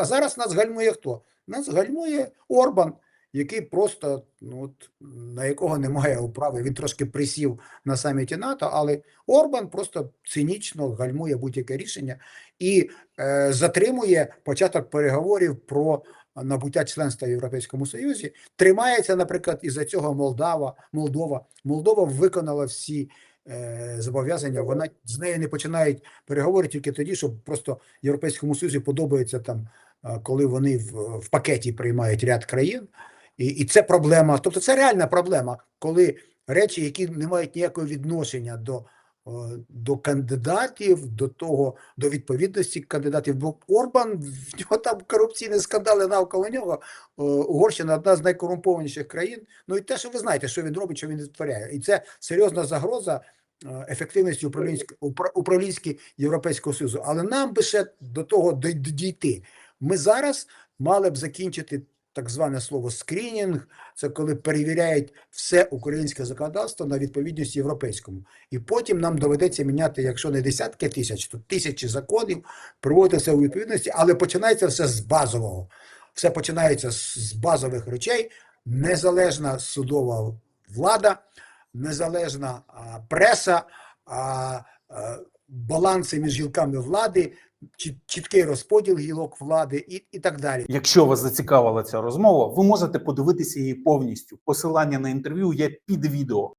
А зараз нас гальмує хто? Нас гальмує Орбан, який просто ну, от, на якого немає управи. Він трошки присів на саміті НАТО, але Орбан просто цинічно гальмує будь-яке рішення і е, затримує початок переговорів про набуття членства в Європейському Союзі. Тримається, наприклад, із-за цього Молдава, Молдова. Молдова виконала всі е, зобов'язання. Вона з нею не починають переговори тільки тоді, щоб просто Європейському Союзі подобається там, коли вони в, в пакеті приймають ряд країн. І, і це проблема. Тобто це реальна проблема, коли речі, які не мають ніякого відношення до, е, до кандидатів, до того, до відповідності кандидатів. Бо Орбан, в нього там корупційні скандали навколо нього. Е, Угорщина одна з найкорумпованіших країн. Ну і те, що ви знаєте, що він робить, що він відтворяє. І це серйозна загроза е, ефективності управлінської упра- Європейського Союзу. Але нам би ще до того дійти. Ми зараз мали б закінчити так зване слово скринінг. Це коли перевіряють все українське законодавство на відповідність європейському. І потім нам доведеться міняти, якщо не десятки тисяч, то тисячі законів, приводити це у відповідності, але починається все з базового. Все починається з базових речей, незалежна судова влада, незалежна а, преса, а, а, баланси між гілками влади, чіткий розподіл гілок влади і, і так далі. Якщо вас зацікавила ця розмова, ви можете подивитися її повністю. Посилання на інтерв'ю є під відео.